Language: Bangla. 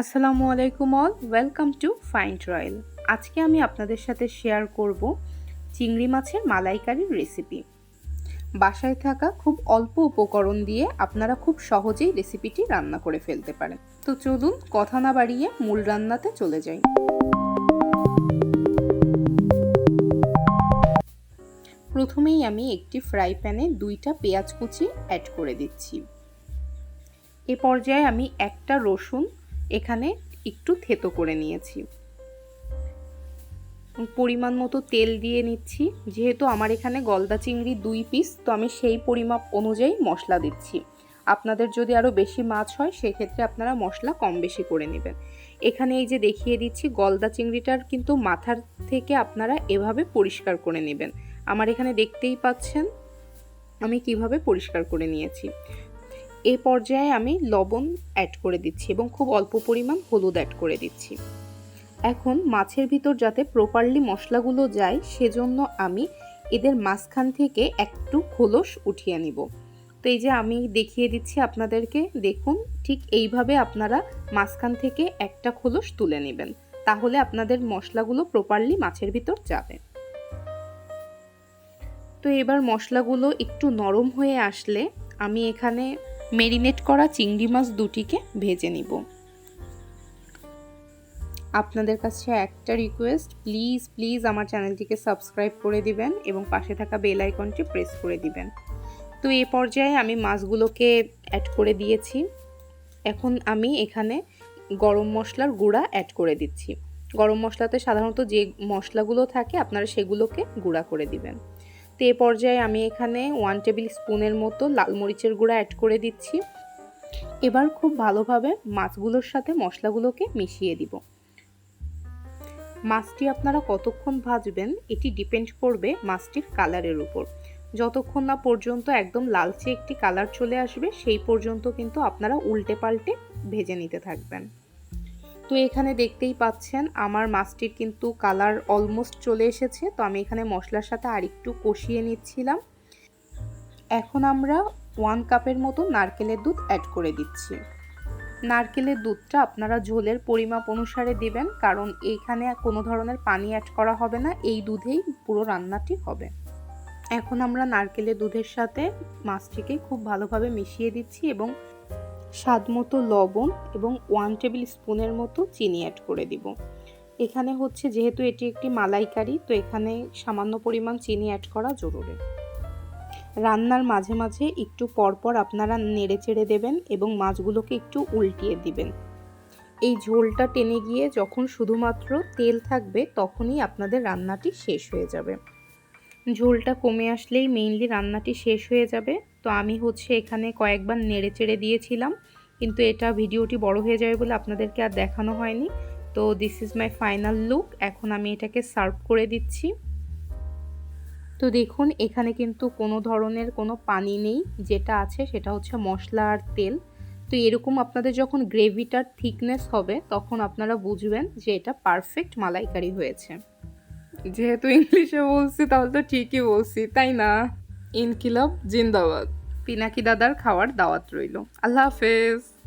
আসসালামু আলাইকুম all, welcome to find royal. আজকে আমি আপনাদের সাথে শেয়ার করব চিংড়ি মাছের মালাইকারির রেসিপি। বাসায় থাকা খুব অল্প উপকরণ দিয়ে আপনারা খুব সহজেই রেসিপিটি রান্না করে ফেলতে পারেন। তো চলুন কথা না বাড়িয়ে মূল রান্নাতে চলে যাই। প্রথমেই আমি একটি ফ্রাই প্যানে দুইটা পেঁয়াজ কুচি অ্যাড করে দিচ্ছি। এ পর্যায়ে আমি একটা রসুন এখানে একটু থেতো করে নিয়েছি। পরিমাণ মতো তেল দিয়ে নিচ্ছি। যেহেতু আমার এখানে গলদা চিংড়ি দুই পিস তো আমি সেই পরিমাপ অনুযায়ী মশলা দিচ্ছি। আপনাদের যদি আরও বেশি মাছ হয়, সেক্ষেত্রে আপনারা মশলা কম বেশি করে নেবেন। এখানে এই যে দেখিয়ে দিচ্ছি, গলদা চিংড়িটার কিন্তু মাথার থেকে আপনারা এভাবে পরিষ্কার করে নেবেন। আমার এখানে দেখতেই পাচ্ছেন, আমি কীভাবে পরিষ্কার করে নিয়েছি। এ পর্যায়ে আমি লবণ অ্যাড করে দিচ্ছি এবং খুব অল্প পরিমাণ হলুদ অ্যাড করে দিচ্ছি। এখন মাছের ভিতর যাতে প্রপারলি মশলাগুলো যায়, সেজন্য আমি এদের মাঝখান থেকে একটু খোলস উঠিয়ে নিব। তো এই যে আমি দেখিয়ে দিচ্ছি আপনাদেরকে, দেখুন, ঠিক এইভাবে আপনারা মাঝখান থেকে একটা খোলস তুলে নেবেন। তাহলে আপনাদের মশলাগুলো প্রপারলি মাছের ভিতর যাবে। তো এবার মশলাগুলো একটু নরম হয়ে আসলে আমি এখানে মেরিনেট করা চিংড়ি মাছ দুটিকে ভেজে নিব। আপনাদের কাছে একটা রিকোয়েস্ট প্লিজ প্লিজ আমার চ্যানেলটিকে সাবস্ক্রাইব করে দিবেন এবং পাশে থাকা বেল আইকনটি প্রেস করে দিবেন। তো এ পর্যায়ে আমি মাছগুলোকে অ্যাড করে দিয়েছি। এখন আমি এখানে গরম মশলার গুঁড়া অ্যাড করে দিচ্ছি। গরম মশলাতে সাধারণত যে মশলাগুলো থাকে আপনারা সেগুলোকে গুঁড়া করে দিবেন। তো পর্যায়ে আমি এখানে ওয়ান টেবিল স্পুনের মতো লাল মরিচের গুঁড়া অ্যাড করে দিচ্ছি। এবার খুব ভালোভাবে মাছগুলোর সাথে মশলাগুলোকে মিশিয়ে দিব। মাছটি আপনারা কতক্ষণ ভাজবেন এটি ডিপেন্ড করবে মাছটির কালারের উপর। যতক্ষণ না পর্যন্ত একদম লালচে একটি কালার চলে আসবে, সেই পর্যন্ত কিন্তু আপনারা উল্টে পাল্টে ভেজে নিতে থাকবেন। তো এখানে দেখতেই পাচ্ছেন, আমার মাছটির কিন্তু কালার অলমোস্ট চলে এসেছে। তো আমি এখানে মশলার সাথে আরেকটু কষিয়ে নিচ্ছিলাম। এখন আমরা ওয়ান কাপের মতো নারকেলের দুধ অ্যাড করে দিচ্ছি। নারকেলের দুধটা আপনারা ঝোলের পরিমাপ অনুসারে দিবেন, কারণ এইখানে কোনো ধরনের পানি অ্যাড করা হবে না, এই দুধেই পুরো রান্নাটি হবে। এখন আমরা নারকেলের দুধের সাথে মাছটিকে খুব ভালোভাবে মিশিয়ে দিচ্ছি এবং স্বাদ মতো লবণ এবং ওয়ান টেবিল স্পুনের মতো চিনি অ্যাড করে দিব। এখানে হচ্ছে যেহেতু এটি একটি মালাইকারি, তো এখানে সামান্য পরিমাণ চিনি অ্যাড করা জরুরি। রান্নার মাঝে মাঝে একটু পরপর আপনারা নেড়ে চেড়ে দেবেন এবং মাছগুলোকে একটু উল্টিয়ে দিবেন। এই ঝোলটা টেনে গিয়ে যখন শুধুমাত্র তেল থাকবে, তখনই আপনাদের রান্নাটি শেষ হয়ে যাবে। ঝোলটা কমে আসলেই মেইনলি রান্নাটি শেষ হয়ে যাবে। তো আমি হচ্ছে এখানে কয়েকবার নেড়ে চেড়ে দিয়েছিলাম, কিন্তু এটা ভিডিওটি বড় হয়ে যাবে বলে আপনাদেরকে আর দেখানো হয়নি। তো this is my final look এখন আমি এটাকে সার্ভ করে দিচ্ছি। তো দেখুন, এখানে কিন্তু কোনো ধরনের কোনো পানি নেই, যেটা আছে সেটা হচ্ছে মশলা আর তেল। তো এরকম আপনাদের যখন গ্রেভিটার থিকনেস হবে, তখন আপনারা বুঝবেন যে এটা পারফেক্ট মালাইকারি হয়েছে। যেহেতু ইংলিশে বলছি তাহলে তো ঠিকই বলছি তাই না? ইনকিলাব জিন্দাবাদ। পিনাকি দাদার খাওয়ার দাওয়াত রইল। আল্লাহ হাফেজ।